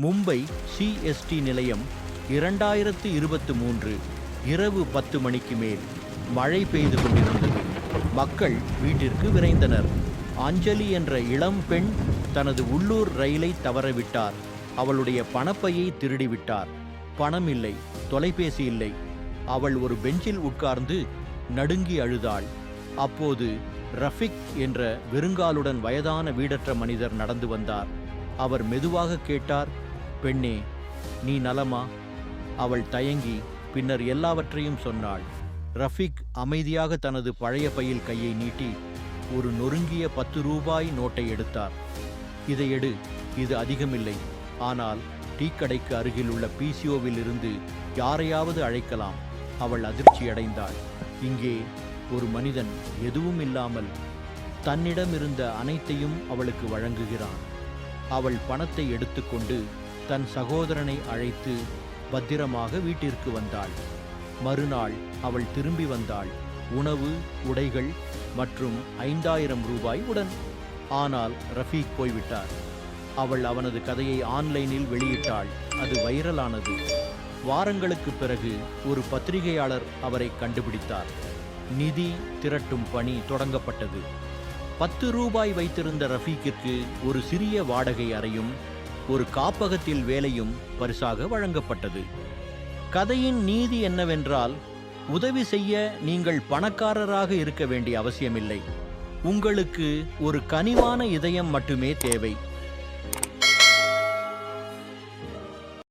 Mumbai CST நிலையம் இரண்டாயிரத்து இருபத்து மூன்று இரவு பத்து மணிக்கு மேல் மழை பெய்து கொண்டிருந்தது. மக்கள் வீட்டிற்கு விரைந்தனர். அஞ்சலி என்ற இளம் பெண் தனது உள்ளூர் ரயிலை தவறவிட்டார். அவளுடைய பணப்பையை திருடிவிட்டார். பணம் இல்லை தொலைபேசி இல்லை. அவள் ஒரு பெஞ்சில் உட்கார்ந்து நடுங்கி அழுதாள். அப்போது ரஃபிக் என்ற வெறுங்காலுடன் வயதான வீடற்ற மனிதர் நடந்து வந்தார். அவர் மெதுவாக கேட்டார் பெண்ணே நீ நலமா? அவள் தயங்கி பின்னர் எல்லாவற்றையும் சொன்னாள். ரஃபிக் அமைதியாக தனது பழைய பையில் கையை நீட்டி ஒரு நொறுங்கிய பத்து ரூபாய் நோட்டை எடுத்தார். இதை எடு இது அதிகமில்லை. ஆனால் டீக்கடைக்கு அருகில் உள்ள பிசிஓவில் இருந்து யாரையாவது அழைக்கலாம். அவள் அதிர்ச்சியடைந்தாள் இங்கே ஒரு மனிதன் எதுவும் இல்லாமல் தன்னிடம் இருந்த அனைத்தையும் அவளுக்கு வழங்குகிறான். அவள் பணத்தை எடுத்துக்கொண்டு தன் சகோதரனை அழைத்து பத்திரமாக வீட்டிற்கு வந்தாள். மறுநாள் அவள் திரும்பி வந்தாள். உணவு உடைகள் மற்றும் ஐந்தாயிரம் ரூபாய் உடன். ஆனால் ரஃபீக் போய்விட்டார். அவள் அவனது கதையை ஆன்லைனில் வெளியிட்டாள். அது வைரலானது. வாரங்களுக்கு பிறகு ஒரு பத்திரிகையாளர் அவரை கண்டுபிடித்தார். நிதி திரட்டும் பணி தொடங்கப்பட்டது. பத்து ரூபாய் வைத்திருந்த ரஃபீக்கிற்கு ஒரு சிறிய வாடகை அறையும் ஒரு காப்பகத்தில் வேலையும் பரிசாக வழங்கப்பட்டது. கதையின் நீதி என்னவென்றால் உதவி செய்ய நீங்கள் பணக்காரராக இருக்க வேண்டிய அவசியமில்லை. உங்களுக்கு ஒரு கனிவான இதயம் மட்டுமே தேவை.